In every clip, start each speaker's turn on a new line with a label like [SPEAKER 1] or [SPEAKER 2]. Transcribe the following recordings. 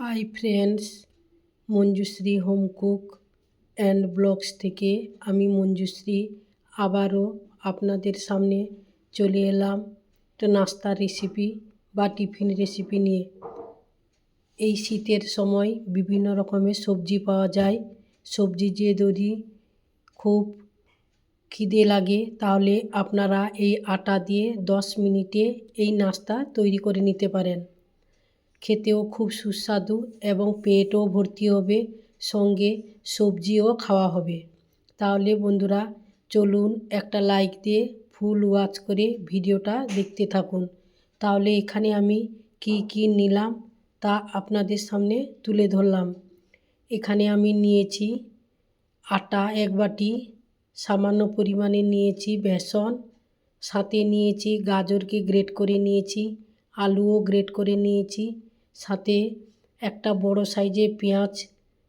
[SPEAKER 1] Hi friends Manjushree home cook and blogs থেকে আমি মঞ্জুশ্রী আবারও আপনাদের সামনে চলে এলাম একটা নাস্তার রেসিপি বা টিফিন রেসিপি নিয়ে। এই শীতের সময় বিভিন্ন রকমের সবজি পাওয়া যায়। সবজি যে যদি খুব খিদে লাগে তাহলে আপনারা এই আটা দিয়ে দশ মিনিটে এই নাস্তা তৈরি করে নিতে পারেন। খেতেও খুব সুস্বাদু এবং পেটও ভর্তি হবে, সঙ্গে সবজিও খাওয়া হবে। তাহলে বন্ধুরা, চলুন একটা লাইক দিয়ে ফুল ওয়াচ করে ভিডিওটা দেখতে থাকুন। তাহলে এখানে আমি কি কি নিলাম তা আপনাদের সামনে তুলে ধরলাম। এখানে আমি নিয়েছি আটা এক বাটি, সামান্য পরিমাণে নিয়েছি বেসন, সাথে নিয়েছি গাজরকে গ্রেট করে নিয়েছি, আলুও গ্রেট করে নিয়েছি সাথে একটা বড় সাইজের পেঁয়াজ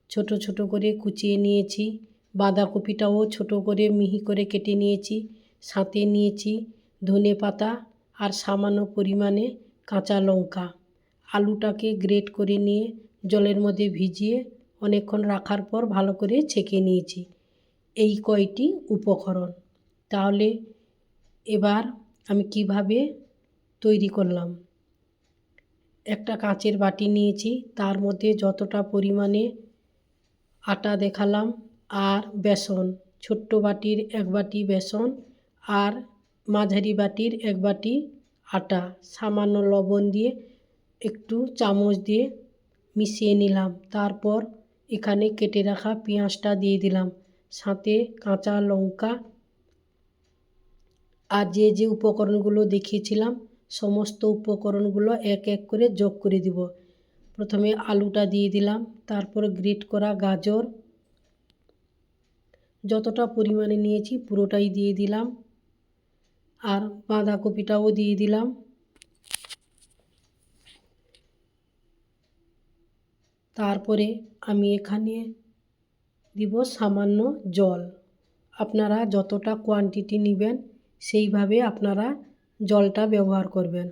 [SPEAKER 1] ছোট ছোট করে কুচিয়ে নিয়েছি। বাঁধাকপিটাও ছোট করে মিহি করে কেটে নিয়েছি। সাথে নিয়েছি ধনে পাতা আর সামান্য পরিমাণে কাঁচা লঙ্কা। আলুটাকে গ্রেট করে নিয়ে জলের মধ্যে ভিজিয়ে অনেকক্ষণ রাখার পর ভালো করে ছেঁকে নিয়েছি। এই কয়টি উপকরণ? তাহলে এবার আমি কীভাবে তৈরি করলাম? একটা কাঁচের বাটি নিয়েছি। তার মধ্যে যতটা পরিমাণে আটা দেখালাম আর বেসন, ছোট্ট বাটির এক বাটি বেসন আর মাঝারি বাটির এক বাটি আটা। সামান্য লবণ দিয়ে একটু চামচ দিয়ে মিশিয়ে নিলাম। তারপর এখানে কেটে রাখা পেঁয়াজটা দিয়ে দিলাম। সাথে কাঁচা লঙ্কা আর যে যে উপকরণগুলো দেখিয়েছিলাম সমস্ত উপকরণগুলো এক এক করে যোগ করে দিব। প্রথমে আলুটা দিয়ে দিলাম, তারপর গ্রেট করা গাজর। যতটা পরিমাণে নিয়েছি পুরোটাই দিয়ে দিলাম। আর বাঁধাকপিটাও দিয়ে দিলাম। তারপরে আমি এখানে দিব সামান্য জল। আপনারা যতটা কোয়ান্টিটি নেবেন, সেইভাবে আপনারা জলটা ব্যবহার করবেন।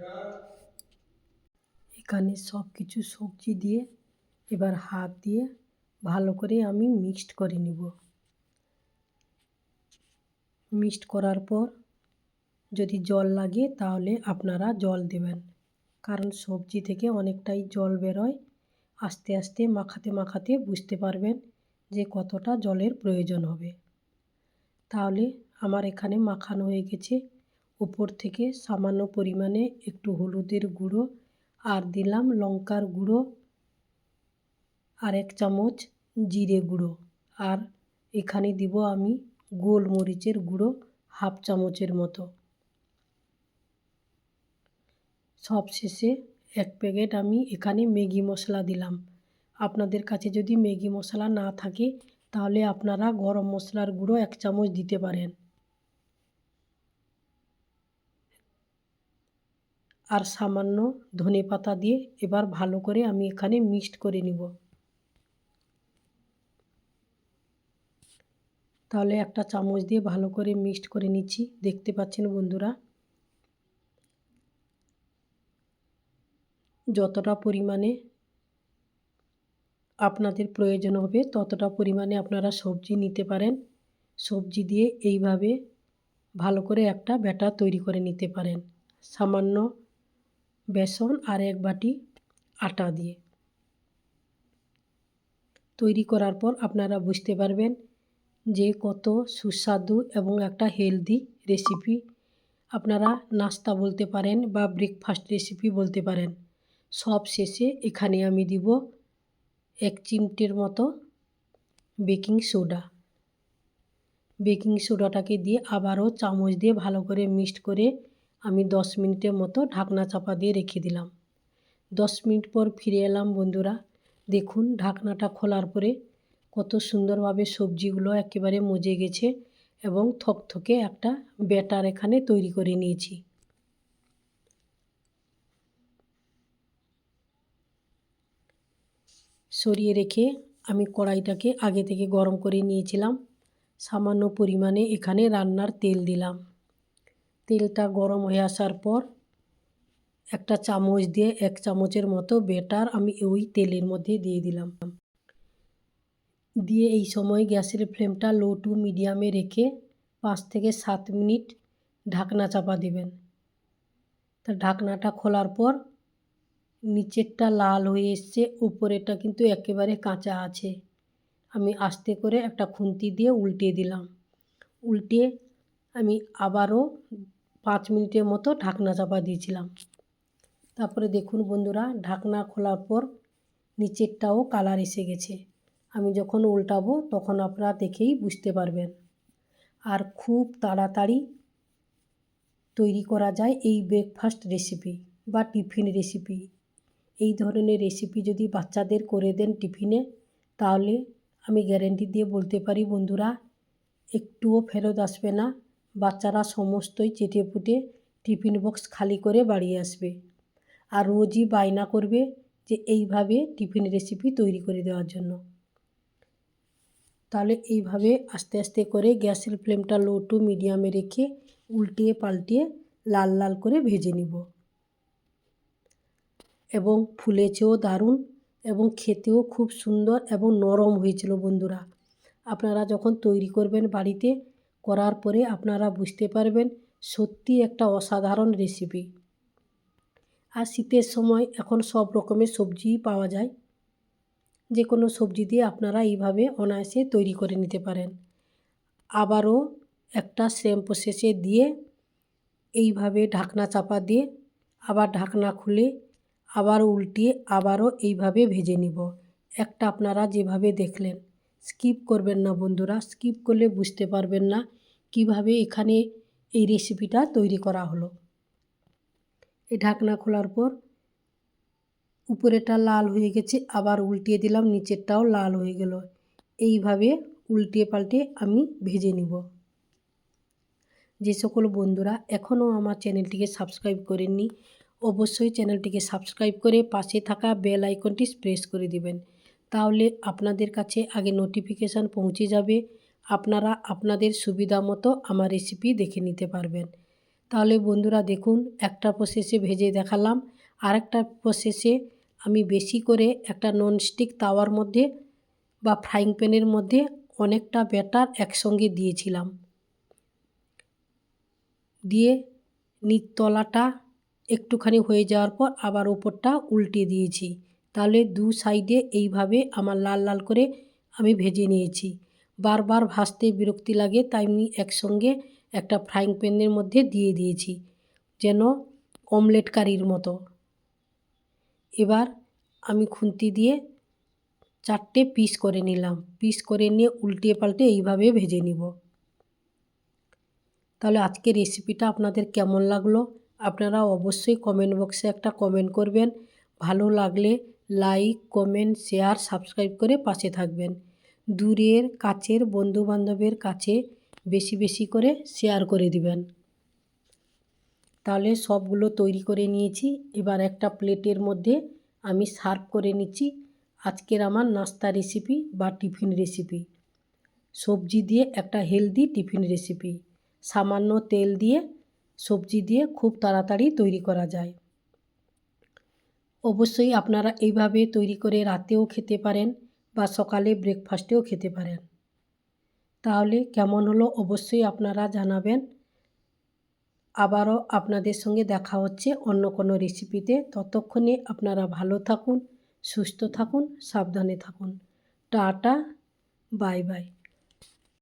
[SPEAKER 1] এখানে সব কিছু সবজি দিয়ে এবার হাত দিয়ে ভালো করে আমি মিক্সড করে নিব। মিক্সড করার পর যদি জল লাগে তাহলে আপনারা জল দেবেন। কারণ সবজি থেকে অনেকটাই জল বেরোয়। আস্তে আস্তে মাখাতে মাখাতে বুঝতে পারবেন যে কতটা জলের প্রয়োজন হবে। তাহলে আমার এখানে মাখানো হয়ে গেছে। উপর থেকে সামান্য পরিমাণে একটু হলুদের গুঁড়ো আর দিলাম লঙ্কার গুঁড়ো আর এক চামচ জিরে গুঁড়ো। আর এখানে দিব আমি গোলমরিচের গুঁড়ো হাফ চামচের মতো। সব শেষে এক প্যাকেট আমি এখানে ম্যাগি মশলা দিলাম। আপনাদের কাছে যদি ম্যাগি মশলা না থাকে, তাহলে আপনারা গরম মশলার গুঁড়ো এক চামচ দিতে পারেন। আর সামান্য ধনে পাতা দিয়ে এবার ভালো করে আমি এখানে মিক্সড করে নিব। তাহলে একটা চামচ দিয়ে ভালো করে মিক্সড করে নিচ্ছি। দেখতে পাচ্ছেন বন্ধুরা? যতটা পরিমাণে আপনাদের প্রয়োজন হবে, ততটা পরিমাণে আপনারা সবজি নিতে পারেন। সবজি দিয়ে এইভাবে ভালো করে একটা ব্যাটার তৈরি করে নিতে পারেন। সামান্য বেসন আর এক বাটি আটা দিয়ে। তৈরি করার পর আপনারা বুঝতে পারবেন যে কত সুস্বাদু এবং একটা হেলদি রেসিপি। আপনারা নাস্তা বলতে পারেন বা ব্রেকফাস্ট রেসিপি বলতে পারেন। সব শেষে এখানে আমি দিব এক চিমটের মতো বেকিং সোডা। বেকিং সোডাটাকে দিয়ে আবারও চামচ দিয়ে ভালো করে মিক্সড করে আমি দশ মিনিটের মতো ঢাকনা চাপা দিয়ে রেখে দিলাম। দশ মিনিট পর ফিরে এলাম বন্ধুরা। দেখুন, ঢাকনাটা খোলার পরে কত সুন্দরভাবে সবজিগুলো একেবারে মজে গেছে এবং থকথকে একটা ব্যাটার এখানে তৈরি করে নিয়েছি। সরিয়ে রেখে আমি কড়াইটাকে আগে থেকে গরম করে নিয়েছিলাম। সামান্য পরিমাণে এখানে রান্নার তেল দিলাম। তেলটা গরম হয়ে আসার পর একটা চামচ দিয়ে এক চামচের মতো বেটার আমি ওই তেলের মধ্যে দিয়ে দিলাম। দিয়ে এই সময় গ্যাসের ফ্লেমটা লো টু মিডিয়ামে রেখে পাঁচ থেকে সাত মিনিট ঢাকনা চাপা দেবেন। তা ঢাকনাটা খোলার পর নিচেরটা লাল হয়ে এসছে, উপরেরটা কিন্তু একেবারে কাঁচা আছে। আমি আস্তে করে একটা খুন্তি দিয়ে উল্টে দিলাম। উল্টে আমি আবারও পাঁচ মিনিটের মতো ঢাকনা চাপা দিয়েছিলাম। তারপরে দেখুন বন্ধুরা, ঢাকনা খোলার পর নিচেরটাও কালার এসে গেছে। আমি যখন উল্টাবো তখন আপনারা দেখেই বুঝতে পারবেন। আর খুব তাড়াতাড়ি তৈরি করা যায় এই ব্রেকফাস্ট রেসিপি বা টিফিন রেসিপি এই ধরনের রেসিপি যদি বাচ্চাদের করে দেন টিফিনে তাহলে আমি গ্যারেন্টি দিয়ে বলতে পারি বন্ধুরা, একটুও ফেরত আসবে না। বাচ্চারা সমস্তই চেটে পুটে টিফিন বক্স খালি করে বাড়ি আসবে আর রোজই বায়না করবে যে এইভাবে টিফিন রেসিপি তৈরি করে দেওয়ার জন্য। তাহলে এইভাবে আস্তে আস্তে করে গ্যাসের ফ্লেমটা লো টু মিডিয়ামে রেখে উল্টিয়ে পাল্টিয়ে লাল লাল করে ভেজে নিব। এবং ফুলেছেও দারুণ এবং খেতেও খুব সুন্দর এবং নরম হয়েছিল বন্ধুরা। আপনারা যখন তৈরি করবেন বাড়িতে করার পরে আপনারা বুঝতে পারবেন সত্যি একটা অসাধারণ রেসিপি আর শীতের সময় এখন সব রকমের সবজিই পাওয়া যায়। যে কোনো সবজি দিয়ে আপনারা এইভাবে অনায়াসে তৈরি করে নিতে পারেন। আবারও একটা সেম প্রসেসে দিয়ে এইভাবে ঢাকনা চাপা দিয়ে আবার ঢাকনা খুলে আবার উল্টিয়ে আবারও এইভাবে ভেজে নিব। একটা আপনারা যেভাবে দেখলেন। স্কিপ করবেন না বন্ধুরা স্কিপ করলে বুঝতে পারবেন না কীভাবে এখানে এই রেসিপিটা তৈরি করা হলো। এই ঢাকনা খোলার পর উপরেটা লাল হয়ে গেছে, আবার উল্টিয়ে দিলাম, নিচেরটাও লাল হয়ে গেল। এইভাবে উল্টিয়ে পাল্টে আমি ভেজে নিব। যে সকল বন্ধুরা এখনও আমার চ্যানেলটিকে সাবস্ক্রাইব করেননি, অবশ্যই চ্যানেলটিকে সাবস্ক্রাইব করে পাশে থাকা বেল আইকনটি প্রেস করে দিবেন। তাহলে আপনাদের কাছে আগে নোটিফিকেশান পৌঁছে যাবে। আপনারা আপনাদের সুবিধা মতো আমার রেসিপি দেখে নিতে পারবেন। তাহলে বন্ধুরা দেখুন, একটা প্রসেসে ভেজে দেখালাম। আরেকটা প্রসেসে আমি বেশি করে একটা ননস্টিক তাওয়ার মধ্যে বা ফ্রাইং প্যানের মধ্যে অনেকটা ব্যাটার একসঙ্গে দিয়েছিলাম। দিয়ে নিচতলাটা একটুখানি হয়ে যাওয়ার পর আবার ওপরটা উল্টে দিয়েছি। তাহলে দু সাইডে এইভাবে আমার লাল লাল করে আমি ভেজে নিয়েছি। বারবার ভাজতে বিরক্তি লাগে, তাই আমি একসঙ্গে একটা ফ্রাইং প্যানের মধ্যে দিয়ে দিয়েছি, যেন অমলেট কারির মতো। এবার আমি খুন্তি দিয়ে চারটে পিস করে নিলাম। পিস করে নিয়ে উল্টিয়ে পাল্টে এইভাবে ভেজে নিব। তাহলে আজকে রেসিপিটা আপনাদের কেমন লাগল? আপনারা অবশ্যই কমেন্ট বক্সে একটা কমেন্ট করবেন। ভালো লাগলে লাইক, কমেন্ট, শেয়ার, সাবস্ক্রাইব করে পাশে থাকবেন। দূরের, কাছের বন্ধুবান্ধবের কাছে বেশি বেশি করে শেয়ার করে দিবেন। তাহলে সবগুলো তৈরি করে নিয়েছি। এবার একটা প্লেটের মধ্যে আমি সার্ভ করে নিচ্ছি আজকের আমার নাস্তা রেসিপি বা টিফিন রেসিপি। সবজি দিয়ে একটা হেলদি টিফিন রেসিপি। সামান্য তেল দিয়ে সবজি দিয়ে খুব তাড়াতাড়ি তৈরি করা যায়। অবশ্যই আপনারা এইভাবে তৈরি করে রাতেও খেতে পারেন বা সকালে ব্রেকফাস্টেও খেতে পারেন। তাহলে কেমন হলো অবশ্যই আপনারা জানাবেন। আবারও আপনাদের সঙ্গে দেখা হচ্ছে অন্য কোনো রেসিপিতে ততক্ষণে আপনারা ভালো থাকুন, সুস্থ থাকুন, সাবধানে থাকুন। Tata, bye bye.